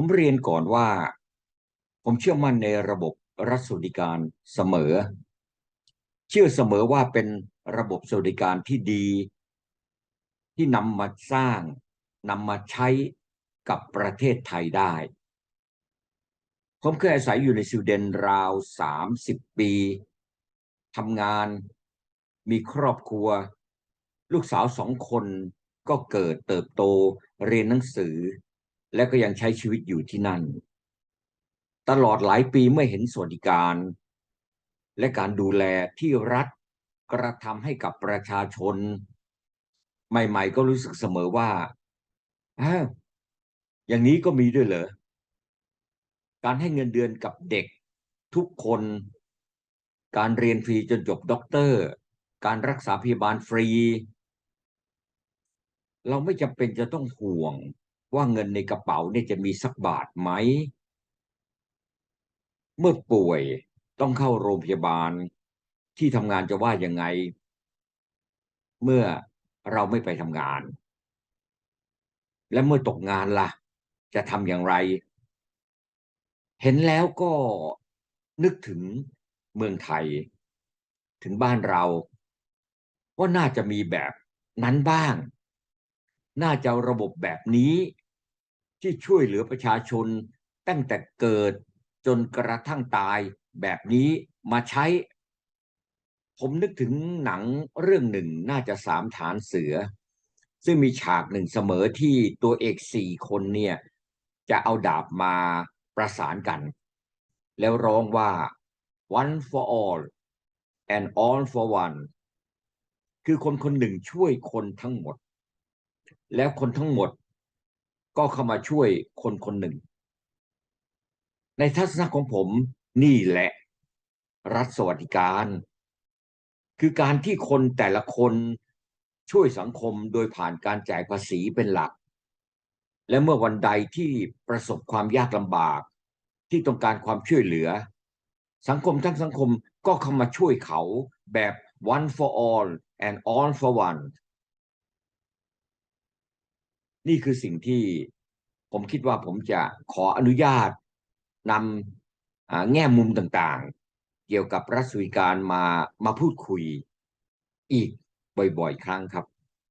ผมเรียนก่อนว่า ผมเชื่อมั่นในระบบรัฐสวัสดิการเสมอ เชื่อเสมอว่าเป็นระบบสวัสดิการที่ดี ที่นำมาสร้างนำมาใช้กับประเทศไทยได้ ผมเคยอาศัยอยู่ในสวีเดนราวสามสิบปีทำงาน มีครอบครัว ลูกสาวสองคนก็เกิดเติบโตเรียนหนังสือ และก็ยังใช้ชีวิตอยู่ที่นั่น ตลอดหลายปีเมื่อเห็นสวัสดิการ และการดูแลที่รัฐกระทำให้กับประชาชน ใหม่ ๆ ก็รู้สึกเสมอว่าอ้าวอย่างนี้ก็มีด้วยเหรอ การให้เงินเดือนกับเด็กทุกคน การเรียนฟรีจนจบด็อกเตอร์ การรักษาพยาบาลฟรี เราไม่จำเป็นจะต้องห่วง ว่าเงินในกระเป๋าเนี่ยจะมีสักบาทไหม เมื่อป่วยต้องเข้าโรงพยาบาลที่ทำงานจะว่ายังไง เมื่อเราไม่ไปทำงาน และเมื่อตกงานล่ะ จะทำอย่างไร เห็นแล้วก็นึกถึงเมืองไทย ถึงบ้านเราว่าน่าจะมีแบบนั้นบ้าง น่าจะระบบแบบนี้ ที่ช่วยเหลือประชาชน ตั้งแต่เกิดจนกระทั่งตายแบบนี้มาใช้ ผมนึกถึงหนังเรื่องหนึ่งน่าจะสามฐานเสือ ซึ่งมีฉากหนึ่งเสมอที่ตัวเอกสี่คนเนี่ย จะเอาดาบมาประสานกัน แล้วร้องว่า one for all and all for one คือคนคนหนึ่งช่วยคนทั้งหมด แล้วคนทั้งหมด ก็เข้ามาช่วยคนคนหนึ่ง ในทัศนะของผมนี่แหละ รัฐสวัสดิการ คือการที่คนแต่ละคนช่วยสังคมโดยผ่านการจ่ายภาษีเป็นหลัก และเมื่อวันใดที่ประสบความยากลำบาก ที่ต้องการความช่วยเหลือ สังคมทั้งสังคมก็เข้ามาช่วยเขาแบบ one for all and all for one นี่คือสิ่งที่ ผมคิดว่าผมจะขออนุญาตนำแง่มุมต่างๆ เกี่ยวกับรัฐสวัสดิการมามาพูดคุยอีกบ่อยๆ ครั้งครับ